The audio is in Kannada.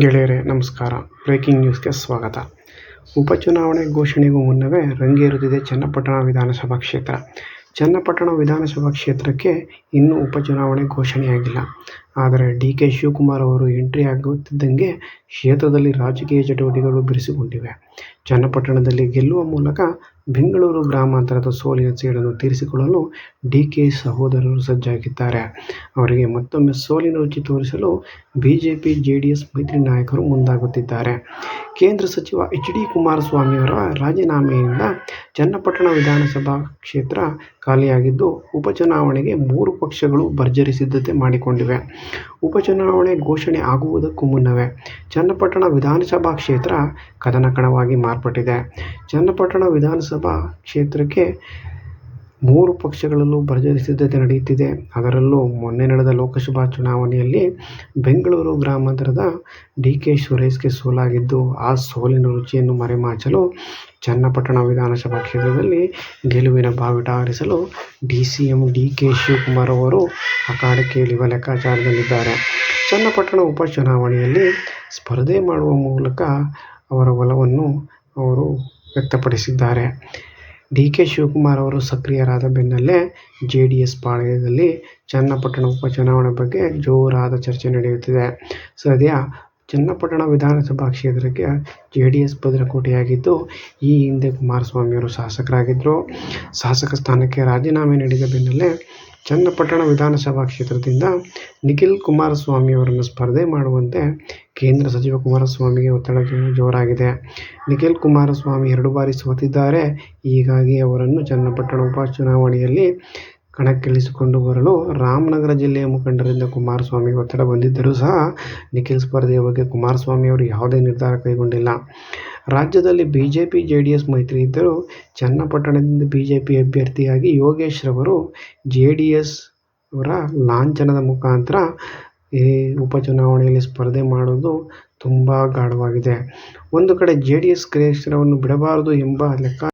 ಗೆಳೆಯರೇ, ನಮಸ್ಕಾರ. ಬ್ರೇಕಿಂಗ್ ನ್ಯೂಸ್ಗೆ ಸ್ವಾಗತ. ಉಪಚುನಾವಣೆ ಘೋಷಣೆಗೂ ಮುನ್ನವೇ ರಂಗೇರುತ್ತಿದೆ ಚನ್ನಪಟ್ಟಣ ವಿಧಾನಸಭಾ ಕ್ಷೇತ್ರ. ಚನ್ನಪಟ್ಟಣ ವಿಧಾನಸಭಾ ಕ್ಷೇತ್ರಕ್ಕೆ ಇನ್ನೂ ಉಪಚುನಾವಣೆ ಘೋಷಣೆಯಾಗಿಲ್ಲ. ಆದರೆ ಡಿ ಕೆ ಶಿವಕುಮಾರ್ ಅವರು ಎಂಟ್ರಿ ಆಗುತ್ತಿದ್ದಂಗೆ ಕ್ಷೇತ್ರದಲ್ಲಿ ರಾಜಕೀಯ ಚಟುವಟಿಕೆಗಳು ಬಿರುಸುಗೊಂಡಿವೆ. ಚನ್ನಪಟ್ಟಣದಲ್ಲಿ ಗೆಲ್ಲುವ ಮೂಲಕ ಬೆಂಗಳೂರು ಗ್ರಾಮಾಂತರದ ಸೋಲಿನ ಸೇಡನ್ನು ತೀರಿಸಿಕೊಳ್ಳಲು ಡಿ ಕೆ ಸಹೋದರರು ಸಜ್ಜಾಗಿದ್ದಾರೆ. ಅವರಿಗೆ ಮತ್ತೊಮ್ಮೆ ಸೋಲಿನ ರುಚಿ ತೋರಿಸಲು ಬಿಜೆಪಿ ಜೆಡಿಎಸ್ ಮೈತ್ರಿ ನಾಯಕರು ಮುಂದಾಗುತ್ತಿದ್ದಾರೆ. ಕೇಂದ್ರ ಸಚಿವ ಎಚ್ ಡಿ ಕುಮಾರಸ್ವಾಮಿಯವರ ರಾಜೀನಾಮೆಯಿಂದ ಚನ್ನಪಟ್ಟಣ ವಿಧಾನಸಭಾ ಕ್ಷೇತ್ರ ಖಾಲಿಯಾಗಿದ್ದು, ಉಪಚುನಾವಣೆಗೆ ಮೂರು ಪಕ್ಷಗಳು ಭರ್ಜರಿ ಸಿದ್ಧತೆ ಮಾಡಿಕೊಂಡಿವೆ. ಉಪಚುನಾವಣೆ ಘೋಷಣೆ ಆಗುವುದಕ್ಕೂ ಮುನ್ನವೇ ಚನ್ನಪಟ್ಟಣ ವಿಧಾನಸಭಾ ಕ್ಷೇತ್ರ ಕದನಕಣವಾಗಿ ಮಾರ್ಪಟ್ಟಿದೆ. ಚನ್ನಪಟ್ಟಣ ವಿಧಾನಸಭಾ ಕ್ಷೇತ್ರಕ್ಕೆ ಮೂರು ಪಕ್ಷಗಳಲ್ಲೂ ಭರ್ಜರಿ ಸಿದ್ಧತೆ ನಡೆಯುತ್ತಿದೆ. ಅದರಲ್ಲೂ ಮೊನ್ನೆ ನಡೆದ ಲೋಕಸಭಾ ಚುನಾವಣೆಯಲ್ಲಿ ಬೆಂಗಳೂರು ಗ್ರಾಮಾಂತರದ ಡಿ ಕೆ ಸುರೇಶ್ಗೆ ಸೋಲಾಗಿದ್ದು, ಆ ಸೋಲಿನ ರುಚಿಯನ್ನು ಮರೆಮಾಚಲು ಚನ್ನಪಟ್ಟಣ ವಿಧಾನಸಭಾ ಕ್ಷೇತ್ರದಲ್ಲಿ ಗೆಲುವಿನ ಬಾವುಟ ಹಾರಿಸಲು ಎಂ ಡಿ ಕೆ ಶಿವಕುಮಾರ್ ಅವರು ಅಖಾಡಕ್ಕೆ ಇಳಿಯುವ ಲೆಕ್ಕಾಚಾರದಲ್ಲಿದ್ದಾರೆ. ಚನ್ನಪಟ್ಟಣ ಉಪಚುನಾವಣೆಯಲ್ಲಿ ಸ್ಪರ್ಧೆ ಮಾಡುವ ಮೂಲಕ ಅವರ ಒಲವನ್ನು ಅವರು ವ್ಯಕ್ತಪಡಿಸಿದ್ದಾರೆ. ಡಿ. ಕೆ. ಶಿವಕುಮಾರ್ ಅವರು ಸಕ್ರಿಯರಾದ ಬೆನ್ನಲ್ಲೇ ಜೆ ಡಿ ಎಸ್ ಪಾಳಯದಲ್ಲಿ ಚನ್ನಪಟ್ಟಣ ಉಪಚುನಾವಣೆ ಬಗ್ಗೆ ಜೋರಾದ ಚರ್ಚೆ ನಡೆಯುತ್ತಿದೆ. ಸದ್ಯ ಚನ್ನಪಟ್ಟಣ ವಿಧಾನಸಭಾ ಕ್ಷೇತ್ರಕ್ಕೆ ಜೆ ಡಿ ಎಸ್ ಭದ್ರಕೋಟೆಯಾಗಿದ್ದು, ಈ ಹಿಂದೆ ಕುಮಾರಸ್ವಾಮಿಯವರು ಶಾಸಕರಾಗಿದ್ದರು ಶಾಸಕ ಸ್ಥಾನಕ್ಕೆ ರಾಜೀನಾಮೆ ನೀಡಿದ ಬೆನ್ನಲ್ಲೇ ಚನ್ನಪಟ್ಟಣ ವಿಧಾನಸಭಾ ಕ್ಷೇತ್ರದಿಂದ ನಿಖಿಲ್ ಕುಮಾರಸ್ವಾಮಿಯವರನ್ನು ಸ್ಪರ್ಧೆ ಮಾಡುವಂತೆ ಕೇಂದ್ರ ಸಚಿವ ಕುಮಾರಸ್ವಾಮಿಗೆ ಒತ್ತಡ ಜೋರಾಗಿದೆ. ನಿಖಿಲ್ ಕುಮಾರಸ್ವಾಮಿ ಎರಡು ಬಾರಿ ಸೋತಿದ್ದಾರೆ. ಹೀಗಾಗಿ ಅವರನ್ನು ಚನ್ನಪಟ್ಟಣ ಉಪಚುನಾವಣೆಯಲ್ಲಿ ಕಣಕ್ಕಿಳಿಸಿಕೊಂಡು ಬರಲು ರಾಮನಗರ ಜಿಲ್ಲೆಯ ಮುಖಂಡರಿಂದ ಕುಮಾರಸ್ವಾಮಿ ಒತ್ತಡ ಬಂದಿದ್ದರೂ ಸಹ ನಿಖಿಲ್ ಸ್ಪರ್ಧೆಯ ಬಗ್ಗೆ ಕುಮಾರಸ್ವಾಮಿ ಅವರು ಯಾವುದೇ ನಿರ್ಧಾರ ಕೈಗೊಂಡಿಲ್ಲ. ರಾಜ್ಯದಲ್ಲಿ ಬಿಜೆಪಿ, ಜೆಡಿಎಸ್ ಮೈತ್ರಿ ಇದ್ದರೂ ಚನ್ನಪಟ್ಟಣದಿಂದ ಬಿಜೆಪಿ ಅಭ್ಯರ್ಥಿಯಾಗಿ ಯೋಗೇಶ್ ರವರು ಜೆಡಿಎಸ್ ಅವರ ಲಾಂಛನದ ಮುಖಾಂತರ ಈ ಉಪಚುನಾವಣೆಯಲ್ಲಿ ಸ್ಪರ್ಧೆ ಮಾಡೋದು ತುಂಬ ಗಾಢವಾಗಿದೆ. ಒಂದು ಕಡೆ ಜೆ ಡಿ ಎಸ್ ಕ್ರಿಯೇಶ್ವರವನ್ನು ಬಿಡಬಾರದು ಎಂಬ ಲೆಕ್ಕ